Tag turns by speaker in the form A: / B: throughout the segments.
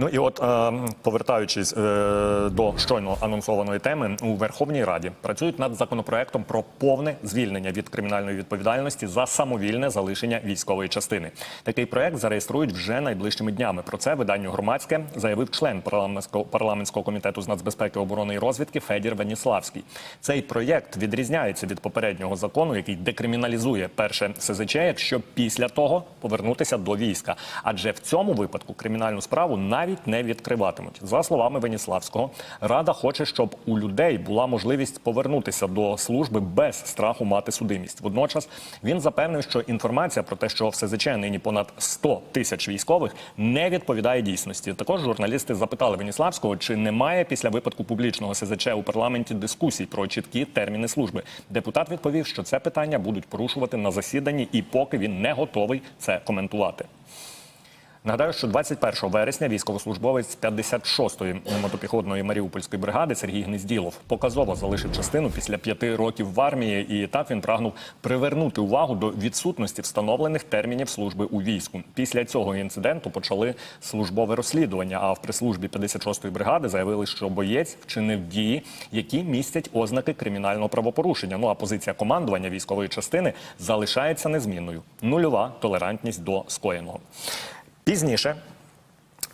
A: Ну і от е, повертаючись е, до щойно анонсованої теми, у Верховній Раді працюють над законопроектом про повне звільнення від кримінальної відповідальності за самовільне залишення військової частини. Такий проект зареєструють вже найближчими днями. Про це виданню громадське заявив член парламентського комітету з нацбезпеки, оборони і розвідки Федір Веніславський. Цей проєкт відрізняється від попереднього закону, який декриміналізує перше СЗЧ, якщо після того повернутися до війська. Адже в цьому випадку кримінальну справу навіть не відкриватимуть. За словами Веніславського, рада хоче, щоб у людей була можливість повернутися до служби без страху мати судимість. Водночас він запевнив, що інформація про те, що в СЗЧ нині понад 100 тисяч військових, не відповідає дійсності. Також журналісти запитали Веніславського, чи немає після випадку публічного СЗЧ у парламенті дискусій про чіткі терміни служби. Депутат відповів, що це питання будуть порушувати на засіданні, і поки він не готовий це коментувати. Нагадаю, що 21 вересня військовослужбовець 56-ї мотопіхотної Маріупольської бригади Сергій Гнезділов показово залишив частину після п'яти років в армії, і так він прагнув привернути увагу до відсутності встановлених термінів служби у війську. Після цього інциденту почали службове розслідування. А в прес-службі 56-ї бригади заявили, що боєць вчинив дії, які містять ознаки кримінального правопорушення. Ну а позиція командування військової частини залишається незмінною. Нульова толерантність до скоєного. Пізніше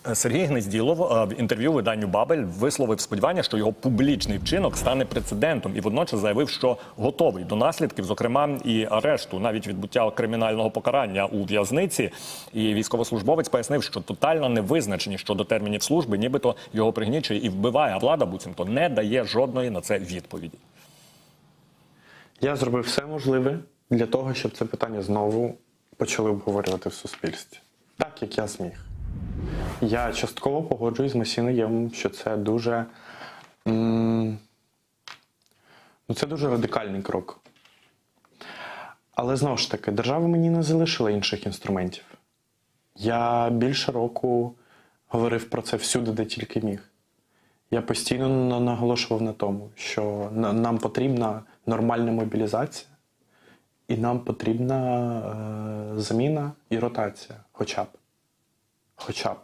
A: е, Сергій Гнезділов е, в інтерв'ю виданню Бабель висловив сподівання, що його публічний вчинок стане прецедентом, і водночас заявив, що готовий до наслідків, зокрема і арешту, навіть відбуття кримінального покарання у в'язниці. І військовослужбовець пояснив, що тотальна невизначеність щодо термінів служби, нібито його пригнічує і вбиває. А влада буцімто не дає жодної на це відповіді.
B: Я зробив все можливе для того, щоб це питання знову почали обговорювати в суспільстві. Як я зміг. Я частково погоджуюсь з Масіноєм, що це дуже. Ну, це дуже радикальний крок. Але знову ж таки, держава мені не залишила інших інструментів. Я більше року говорив про це всюди, де тільки міг. Я постійно наголошував на тому, що нам потрібна нормальна мобілізація, і нам потрібна е, заміна і ротація, хоча б. Хоча б.